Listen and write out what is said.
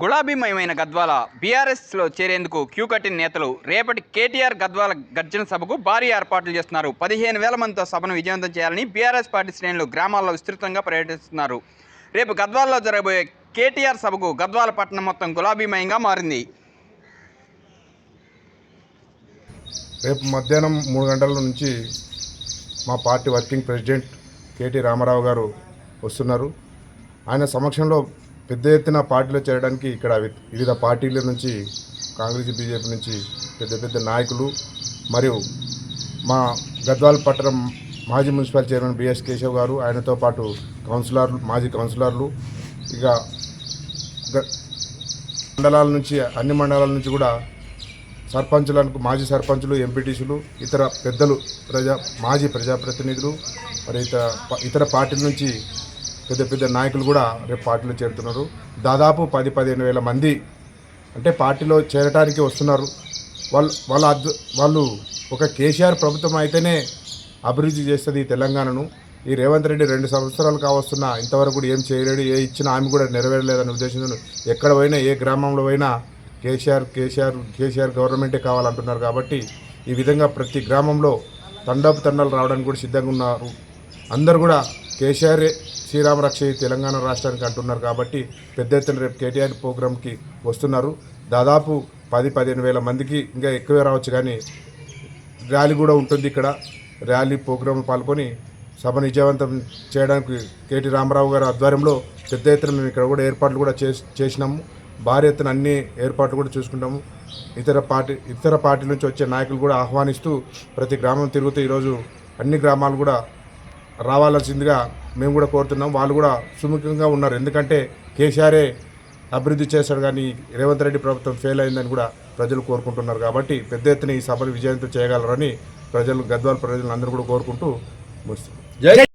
గులాబీమయమైన గద్వాల బీఆర్ఎస్లో చేరేందుకు క్యూ కట్టిన నేతలు రేపటి కేటీఆర్ గద్వాల గర్జన సభకు భారీ ఏర్పాట్లు చేస్తున్నారు. పదిహేను వేల మందితో సభను విజయవంతం చేయాలని బీఆర్ఎస్ పార్టీ శ్రేణులు గ్రామాల్లో విస్తృతంగా పర్యటిస్తున్నారు. రేపు గద్వాలలో జరగబోయే కేటీఆర్ సభకు గద్వాల పట్టణం మొత్తం గులాబీమయంగా మారింది. రేపు మధ్యాహ్నం మూడు గంటల నుంచి మా party working president KT Rama Rao గారు వస్తున్నారు. ఆయన సమక్షంలో పెద్ద ఎత్తున పార్టీలో చేరడానికి ఇక్కడ వివిధ పార్టీల నుంచి కాంగ్రెస్ బీజేపీ నుంచి పెద్ద పెద్ద నాయకులు మరియు మా గద్వాల్ పట్టణం మాజీ మున్సిపల్ చైర్మన్ బిఎస్ కేశవ్ గారు ఆయనతో పాటు కౌన్సిలర్లు మాజీ కౌన్సిలర్లు ఇక గ- మండలాల నుంచి అన్ని మండలాల నుంచి కూడా సర్పంచులకు మాజీ సర్పంచులు ఎంపీటీసీలు ఇతర పెద్దలు ప్రజా మాజీ ప్రజాప్రతినిధులు మరి ఇతర ఇతర పార్టీల నుంచి పెద్ద పెద్ద నాయకులు కూడా రేపు పార్టీలో చేరుతున్నారు. దాదాపు పది పదిహేను వేల మంది అంటే పార్టీలో చేరటానికి వస్తున్నారు. వాళ్ళు వాళ్ళ అద్ వాళ్ళు ఒక కేసీఆర్ ప్రభుత్వం అయితేనే అభివృద్ధి చేస్తుంది ఈ తెలంగాణను. ఈ రేవంత్ రెడ్డి రెండు సంవత్సరాలు కావస్తున్నా ఇంతవరకు కూడా ఏం చేయలేడు ఏ ఇచ్చిన ఆమె కూడా నెరవేరలేదనే ఉద్దేశంతో ఎక్కడ పోయినా ఏ గ్రామంలో పోయినా కేసీఆర్ కేసీఆర్ కేసీఆర్ గవర్నమెంటే కావాలంటున్నారు కాబట్టి ఈ విధంగా ప్రతి గ్రామంలో తండపు తండాలు రావడానికి కూడా సిద్ధంగా ఉన్నారు. అందరు కూడా కేసీఆర్ శ్రీరామ రక్ష తెలంగాణ రాష్ట్రానికి అంటున్నారు కాబట్టి పెద్ద ఎత్తున రేపు కేటీఆర్ ప్రోగ్రామ్కి వస్తున్నారు. దాదాపు పది పదిహేను వేల మందికి ఇంకా ఎక్కువే రావచ్చు కానీ ర్యాలీ కూడా ఉంటుంది ఇక్కడ. ర్యాలీ ప్రోగ్రాంలో పాల్గొని సభ విజయవంతం చేయడానికి కేటీ రామారావు గారి ఆధ్వర్యంలో పెద్ద ఎత్తున మేము ఇక్కడ కూడా ఏర్పాట్లు కూడా చేసి చేసినాము. భారీ ఎత్తున అన్ని ఏర్పాట్లు కూడా చూసుకుంటాము. ఇతర పార్టీ ఇతర పార్టీ నుంచి వచ్చే నాయకులు కూడా ఆహ్వానిస్తూ ప్రతి గ్రామం తిరుగుతూ ఈరోజు అన్ని గ్రామాలు కూడా రావాల్సిందిగా మేము కూడా కోరుతున్నాం. వాళ్ళు కూడా సుముఖంగా ఉన్నారు. ఎందుకంటే కేసీఆరే అభివృద్ధి చేశాడు కానీ రేవంత్ రెడ్డి ప్రభుత్వం ఫెయిల్ అయిందని కూడా ప్రజలు కోరుకుంటున్నారు కాబట్టి పెద్ద ఎత్తున ఈ సభను విజయంతో చేయగలరని ప్రజలు గద్వాల ప్రజలు అందరూ కూడా కోరుకుంటూ ముగిస్తున్నారు